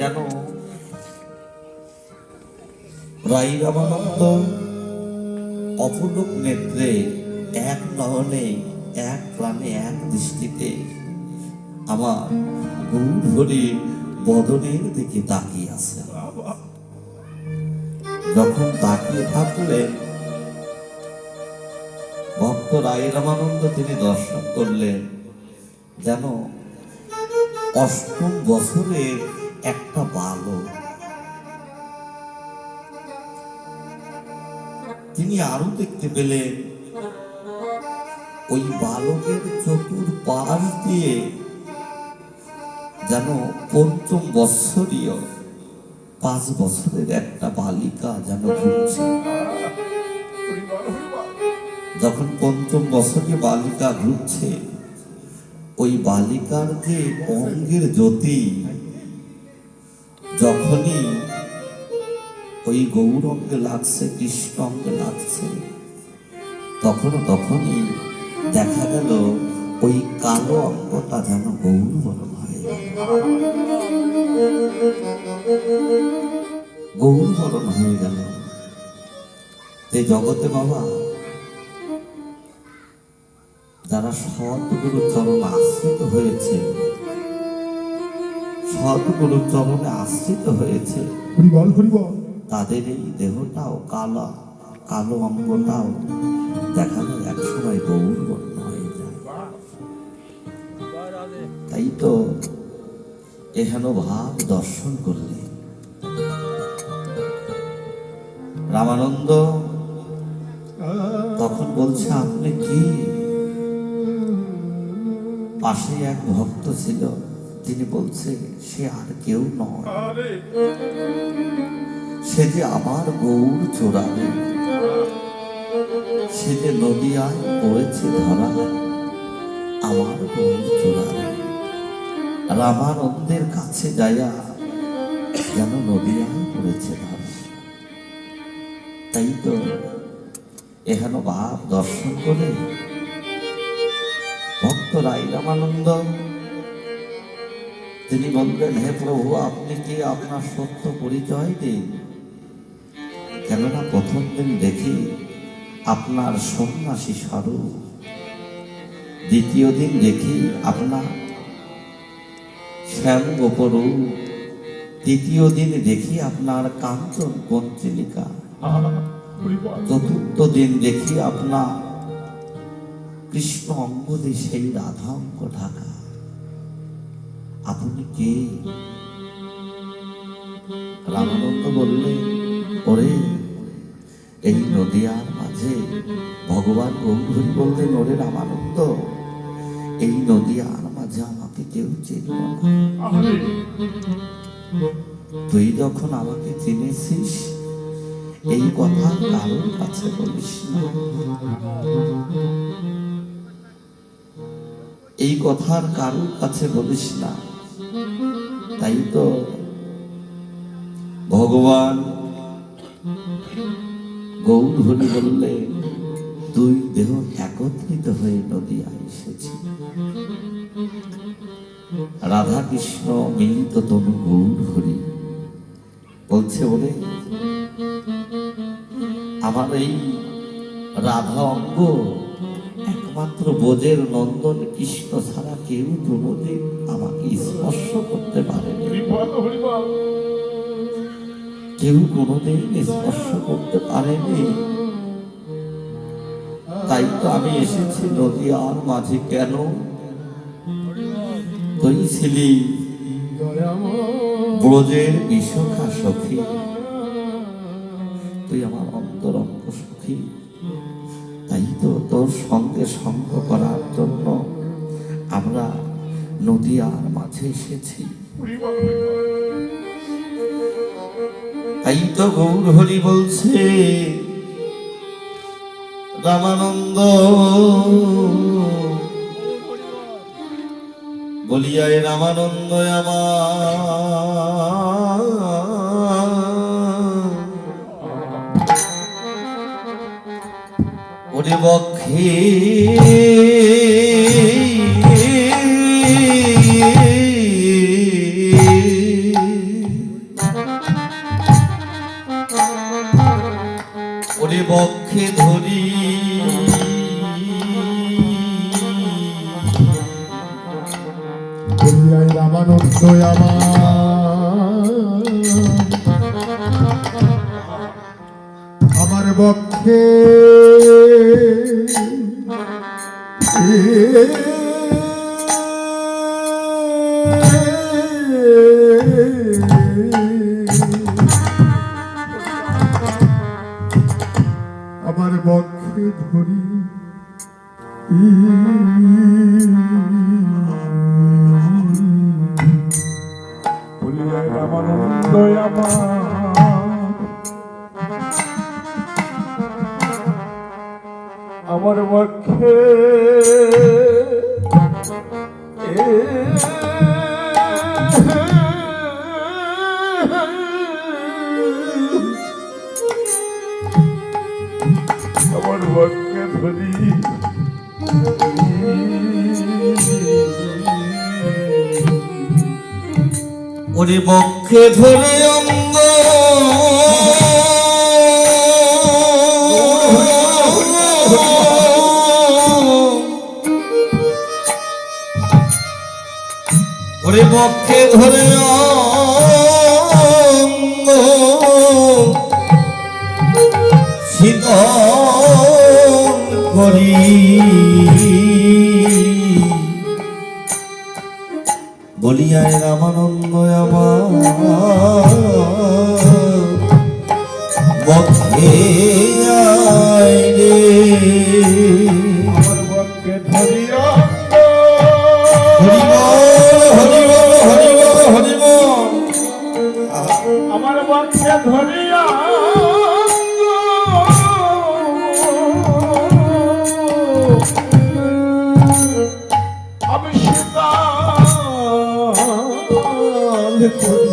যেন রাই রামানন্দ অপলোক নেত্রে এক নয়নে এক প্রাণে এক দৃষ্টিতে আমার হরি বদনের দিকে তাকিয়ে আছে। যখন তাকিয়ে থাকলেন ভক্ত রায় রামানন্দ তিনি দর্শন করলেন যেন অষ্টম বছরের একটা বালক। তিনি আরও দেখতে পেলেন, ওই বালকের চতুর পাশ দিয়ে যেন পঞ্চম বৎসরীয় পাঁচ বছরের একটা বালিকা যেন ঘুরছে যখন পঞ্চম বছরে বালিকা ঘুরছে ওই বালিকার যে অঙ্গের জ্যোতি যখনই ওই গৌরঙ্গে লাগছে কৃষ্ণ অঙ্গে লাগছে তখন তখনই দেখা গেল ওই কালো অঙ্গটা যেন গৌর বরণ হয়ে গেল। গৌর বরণ হয়ে গেল এই জগতে বাবা, যারা সৎগুরু চরণ আশ্রিত হয়েছে সৎগুরু চরণে আশ্রিত হয়েছে। হরিবল হরিবল। তাদের এই দেহটাও কালো কালো অঙ্গটাও দেখা যায় একসময় গৌর বর্ণ হয়ে যায়। তাই তো এহেন ভাব দর্শন করলে। রামানন্দ তখন বলছে আপনি কি? পাশে এক ভক্ত ছিল। তিনি বলছে সে আর কেউ নয়। সে যে আমার গৌর চোরাবে সে যে নদিয়ায় পড়েছে ধরা আমার গৌর চোরাবে রামানন্দের কাছে যাইয়া যেন নদিয়ায় পড়েছে ধরা। তাই তো এহেন ভাব দর্শন করে ভক্ত রাই রামানন্দ তিনি বললেন, হে প্রভু, আপনি কি আপনার সত্য পরিচয় দিন? কেননা প্রথম দিন দেখি আপনার সন্ন্যাসী স্বরূপ দ্বিতীয় দিন দেখি আপনার শ্যাম গোপরু তৃতীয় দিন দেখি আপনার কাঞ্চন পঞ্চলিকা। চতুর্থ দিন দেখি আপনার কৃষ্ণ অঙ্গ দিয়ে সেই রাধা অঙ্গ ঢাকা আপনি কে? রামানন্দ বললে ওরে এই নদিয়ার মাঝে ভগবান গৌরী বললেন ওরে রামানন্দ এই নদিয়ার মাঝে আমাকে কেউ চিনল না। তুই যখন আমাকে চিনেছিস এই কথা কারোর কাছে বলিস না। এই কথার কারোর কাছে বলিস না। তাই তো। ভগবান হরি বললে, দুই দেহ একত্রিত হয়ে নদিয়া এসেছি। রাধা কৃষ্ণ মিলিত তনু গৌর হরি বলছে বলে আমার এই রাধা অঙ্গ একমাত্র বোঝের নন্দন কৃষ্ণ ছাড়া কেউ কোনোদিন আমাকে স্পর্শ করতে কেউ কোনোদিন স্পর্শ করতে পারেনি। তাই তো আমি এসেছি নদীয়ার মাঝে কেন? তুই ছিলি ব্রজের বিশাখা সখী। তুই আমার অন্তরঙ্গ সখী। তাই তো তোর সঙ্গে সঙ্গ করার জন্য আমরা নদীয়ার মাঝে এসেছি। তাই তো গৌর হরি বলছে রামানন্দ। বলিয়ায় রামানন্দ আমার। ওরে বক্ষে আমার। বক্ষে আমার বক্ষে ধরি পক্ষে আমার পক্ষে ধরি। ওরে বক্ষে ধরে বক্ষে ধরে অঙ্গ করি। বলিয়ায় রামানন্দ আমার বক্ষে শীতাল করি।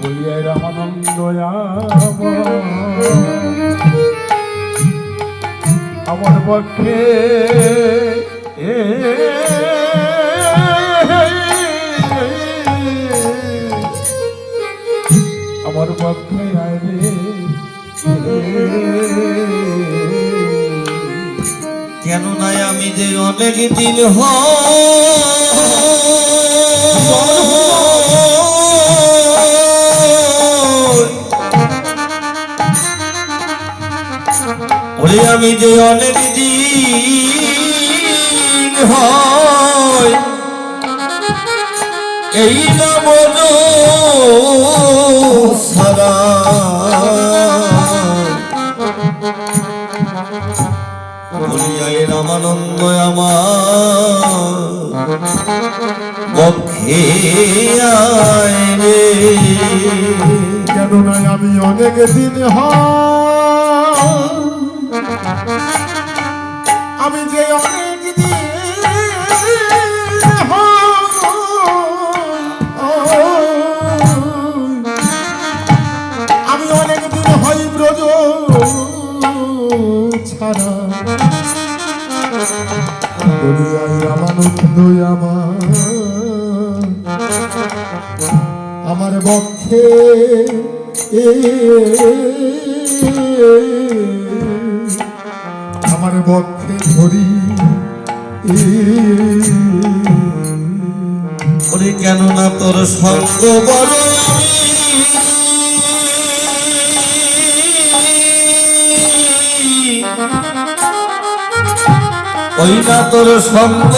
বলিয়া রামানন্দ আমার পক্ষে এ আমার পক্ষে আয় কেন নাই আমি যে অনেক দিন ওরে আমি যে অনেক দিন হয় এই না মন সারা বলিয়াই রামানন্দ আমার বক্ষে আয় রে। কেন নাই আমি অনেক দিন আমি যে অনেক আমার বক্ষে ধরি। ওরে কেন না তোর সঙ্গ বড়। ওই না তোর সঙ্গ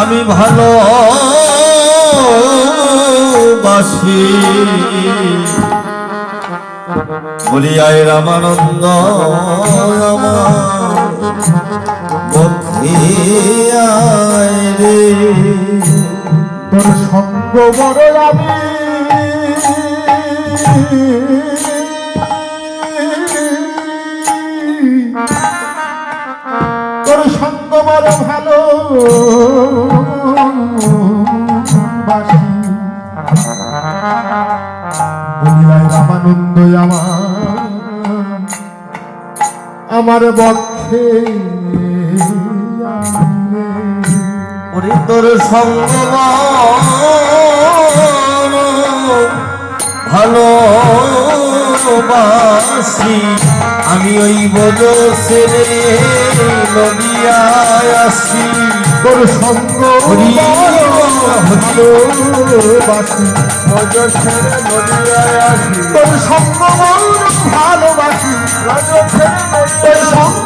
আমি ভালো বাসি বলি আয় রামানন্দ তোর তোর সঙ্গ বড় ভালো। বাসি রামানন্দ আমার আমার বক্ষে। ওরে তোর সঙ্গ ভালো বাসি আমি ওই ছেড়ে নদিয়ায় আসি। তোর সঙ্গ হরি ভালোবাসি। মজ ছেড়ে নদিয়ায় আসি। তোর সঙ্গ ভালোবাসি। রাজ তোর সঙ্গ